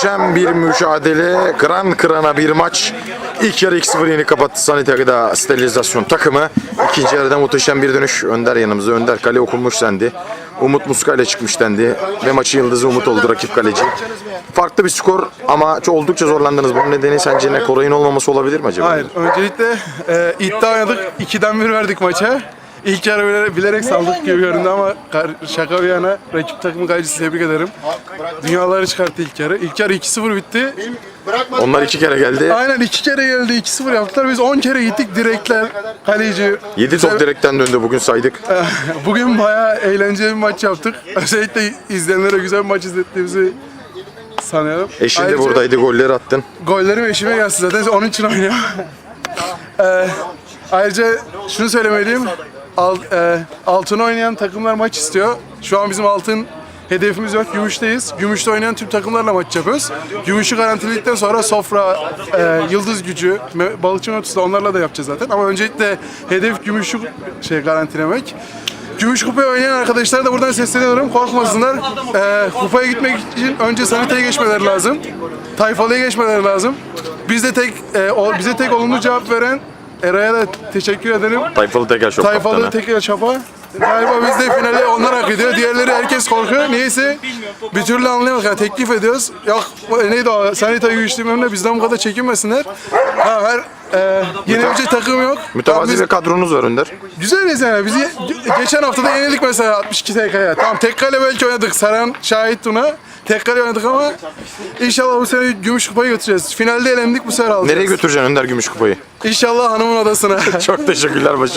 Muhteşem bir mücadele, kıran kırana bir maç. İlk yarı 2-0 yeni kapattı Sanitarı'da sterilizasyon takımı. İkinci yarıda muhteşem bir dönüş. Önder yanımızda. Önder kale okunmuş dendi. Umut Muska ile çıkmış dendi. Ve maçın yıldızı Umut oldu rakip kaleci. Farklı bir skor ama oldukça zorlandınız. Bunun nedeni sence ne? Koray'ın olmaması olabilir mi acaba? Hayır. Öncelikle e, iddia oynadık. 2'den 1 verdik maça. İlk yarı bilerek, bilerek saldık gibi göründü ama kar- şaka bir yana rakip takımın kalecisi tebrik ederim. Dünyaları çıkarttı ilk yarı. İlk yarı 2-0 bitti. Onlar iki kere geldi. Aynen 2 kere geldi 2-0 yaptılar. Biz 10 kere gittik direkler, kaleci. 7 top direkten döndü bugün saydık. Bugün bayağı eğlenceli bir maç yaptık. Özellikle izleyenlere güzel bir maç izlettiğimizi sanıyorum. Eşin de Ayrıca- buradaydı. Golleri attın. Gollerim eşime gelsin zaten onun için oynuyorum. Ee, ayrıca şunu söylemeliyim. Al, e, altın oynayan takımlar maç istiyor. Şu an bizim altın hedefimiz yok. Gümüşteyiz. Gümüşte oynayan tüm takımlarla maç yapıyoruz. Gümüşü garantiledikten sonra Sofra, e, Yıldız Gücü, Balıkçı Notus'ta onlarla da yapacağız zaten. Ama öncelikle hedef gümüşü şey garantilemek. Gümüş kupaya oynayan arkadaşlara da buradan sesleniyorum. Korkmasınlar. Ee, kupaya gitmek için önce saniteye geçmeleri lazım. Tayfalıya geçmeleri lazım. Biz de tek e, o- bize tek olumlu cevap veren Eray'a da teşekkür ederim. Tayfalı Tekel Şok Tayfalı kaptanı. tekrar çapa. Galiba biz de finale onlar hak ediyor. Diğerleri herkes korkuyor. Niyeyse bir türlü anlayamadık. Yani teklif ediyoruz. Yok neydi o? Sanita'yı güçlüğüm de bizden bu kadar çekinmesinler. Ha, her e, yenebilecek takım yok. Mütevazi Biz- bir kadronuz var Önder. Güzeliz yani. Biz ye- geçen hafta da yenildik mesela 62 TK'ya. Tamam tek kale belki oynadık. Saran şahit Tuna. Tek kale oynadık ama inşallah bu sene gümüş kupayı götüreceğiz. Finalde elendik bu sefer alacağız. Nereye götüreceksin Önder Gümüş Kupayı? İnşallah hanımın odasına. Çok teşekkürler başa.